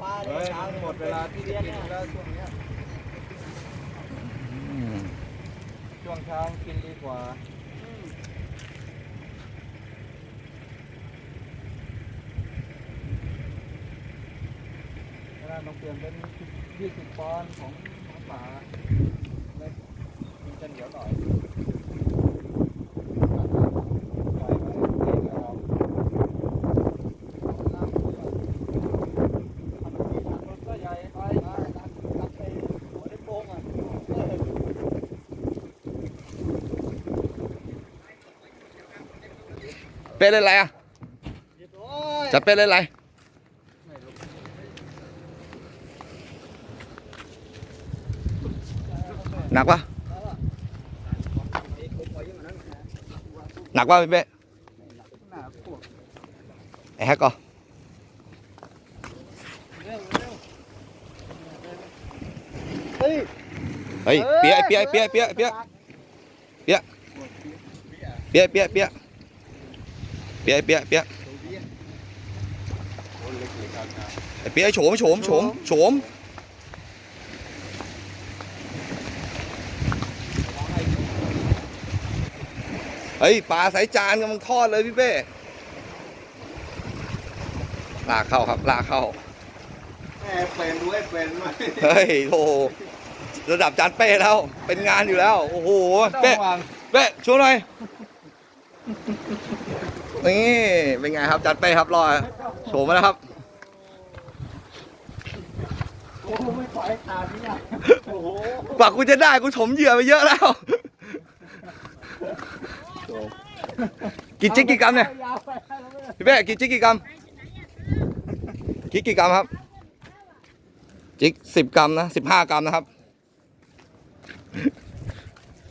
ปลาเฮ้ยยเช้าหมดเวลาที่จะกินแล้วช่วงเนี้ยช่วงเช้ากินดีกว่าเวลาต้องเปลี่ยนเป็นยี่สิบปอนด์ของของป่าเล็กมันจะเหนียวหน่อยปล่อยไว้เองเอา มันก็ใหญ่ไปตัดไปหัวได้โป่งอะ เป้เล่นอะไรอะจัดเป้เล่นอะไรหนักปะหนักปะพี่เป้ไอ้แฮกก็เฮ้ยเฮ้ยเปียไอ้เปียไอ้เปียไอ้เปียไอ้เปียเปียเปียเปียเปีย เปียเปียเปียไอ้เปียโฉมโฉมโฉมโฉมเฮ้ยปลาสายจานกำลังทอดเลยพี่เป้ลากเข้าครับลากเข้าแม่เป็นด้วยเป็นไหมเฮ้ยโอ้โหระดับจานเป้แล้ว เป็นงานอยู่แล้ว โอ้โหเป้เป้ช่วยหน่อย นี่เป็นไงครับจานเป้ครับรอโฉมมาแล้วครับโอ้ไม่ปล่อยขาดนี่อะโอ้โหกว่ากูจะได้กูถมเหยื่อไปเยอะแล้วกี่จิ๊กกี่กรัมเนี่ยยาวไปแล้วเนี่ยพี่เป้กี่จิ๊กกี่กรัมจิ๊กกี่กรัมครับ จิ๊กสิบกรัมนะสิบห้ากรัมนะครับ